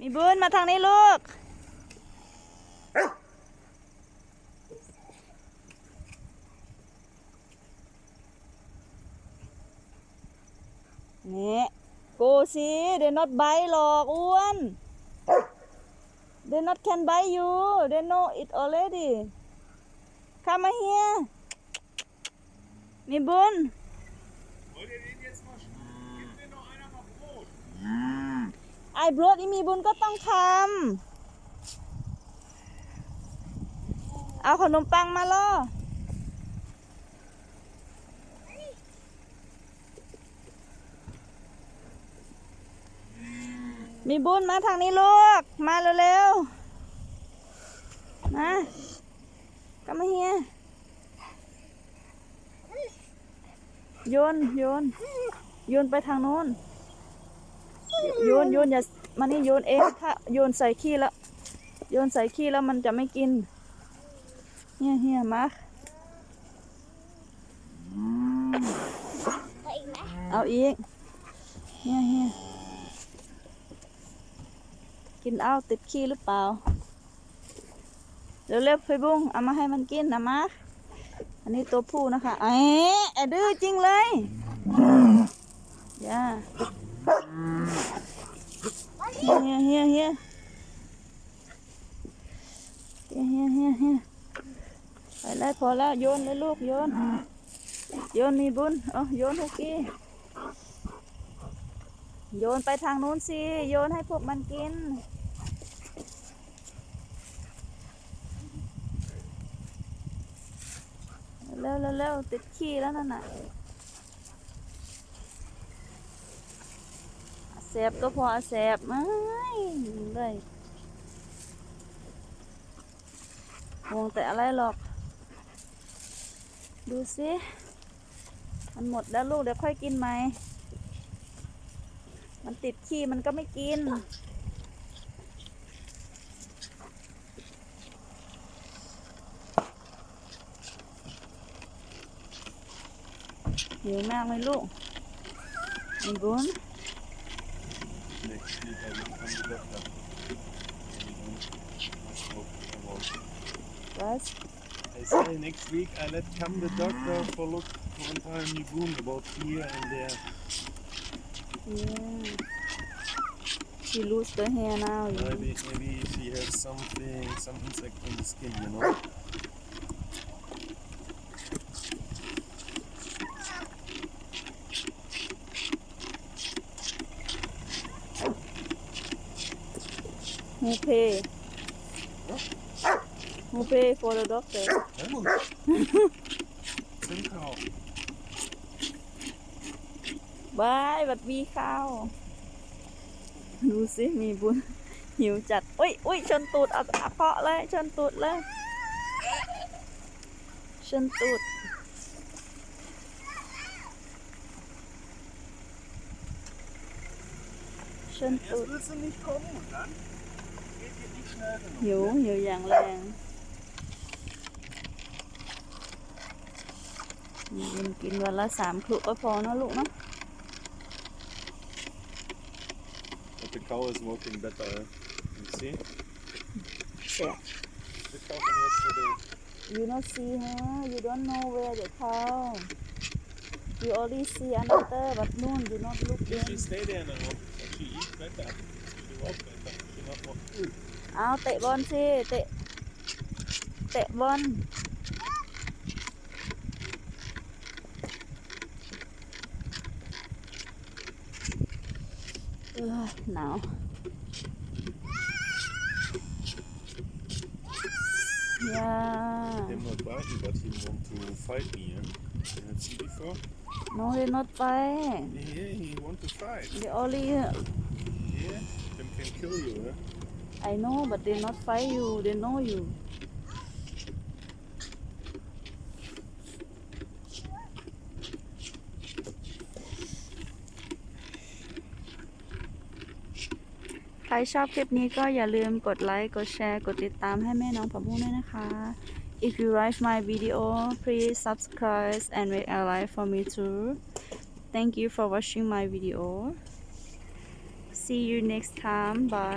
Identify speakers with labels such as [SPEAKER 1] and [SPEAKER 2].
[SPEAKER 1] มีบุญมาทางนี้ลูก นี่กูสิเดน not bite หรอกอ้วน they not can bite you they know it already come here มีบุญ
[SPEAKER 2] Wollt ihr den jetzt mal schneiden?
[SPEAKER 1] ไอ้บรดอีมีบุญก็ต้องทำเอาขนมปังมาล่อมีบุญมาทางนี้ลูก มาเร็วๆ มากลับมาเฮียโยน โยน โยนไปทางโน้น โยนโยนอย่ามานี่โยนเองถ้าโยนใส่ขี้แล้วโยนใส่ขี้แล้วมันจะไม่กินเฮียเฮียมาเอาอีกเฮียเฮียกินเอาติดขี้หรือเปล่าเร็วๆพี่บุ้งเอามาให้มันกินนะมาอันนี้ตัวผู้นะคะเอ๊ะไอ้ดื้อจริงเลยย่า เฮียเฮียเฮียเฮียเฮียเฮียเฮียไปแล้วพอแล้วโยนเลยลูกโยน โยนมีบุญเอโยนทุกทีโยนไปทางนู้นสิ โยนให้พวกมันกิน เร็วเร็วเร็วติดขี้แล้วนั่นน่ะ แสบก็พอแสบไม่เลยห่วงแต่อะไรหรอก ดูสิมันหมดแล้วลูกเดี๋ยวค่อยกินไหม มันติดขี้มันก็ไม่กิน หิวมากไหมลูกมีบุญ
[SPEAKER 2] Next I will come to doctor.
[SPEAKER 1] What?
[SPEAKER 2] I say next week I let come the doctor for look one time the room about here and there.
[SPEAKER 1] Yeah. She lose the hair now.
[SPEAKER 2] Maybe maybe she has something some insect on the skin, you know.
[SPEAKER 1] Who pay? Who pay for the doctor? บายบัดวีข้าว ดูสิมีบุญ หิวจัด อุ้ยอุ้ยชนตูดเอาเอาเพาะเลย ชนตูดเลย ชนตูดชนตูด
[SPEAKER 2] Jetzt willst du nicht kommen und dann geht ihr nicht schnell genug.
[SPEAKER 1] หิวหิวอย่างแรงมีบุญกินวันละสามคลุกก็พอเนอะลูกเนาะ
[SPEAKER 2] But the cow is working better. You see?
[SPEAKER 1] เสีย
[SPEAKER 2] The cow from yesterday.
[SPEAKER 1] You not see her. You don't know where the cow. You only see another, but noon you not look
[SPEAKER 2] She
[SPEAKER 1] in.
[SPEAKER 2] stay there now. She eat better. She walk better. She not walk.
[SPEAKER 1] เอาเตะบอลสิเตะเตะบอลเอ้ยหนาว Yeah.
[SPEAKER 2] Him not biting, but he want to fight me. Yeah? You have seen before?
[SPEAKER 1] No, they not fight.
[SPEAKER 2] Yeah, he want to fight.
[SPEAKER 1] They only.
[SPEAKER 2] Yeah, him can kill you. Yeah?
[SPEAKER 1] I know, but they not fight you. They know you.. ใครชอบคลิปนี้ก็อย่าลืมกดไลค์ กดแชร์ กดติดตามให้แม่น้องผักบุ้งด้วยนะคะ If you like my video please subscribe and make a like for me too Thank you for watching my video See you next time bye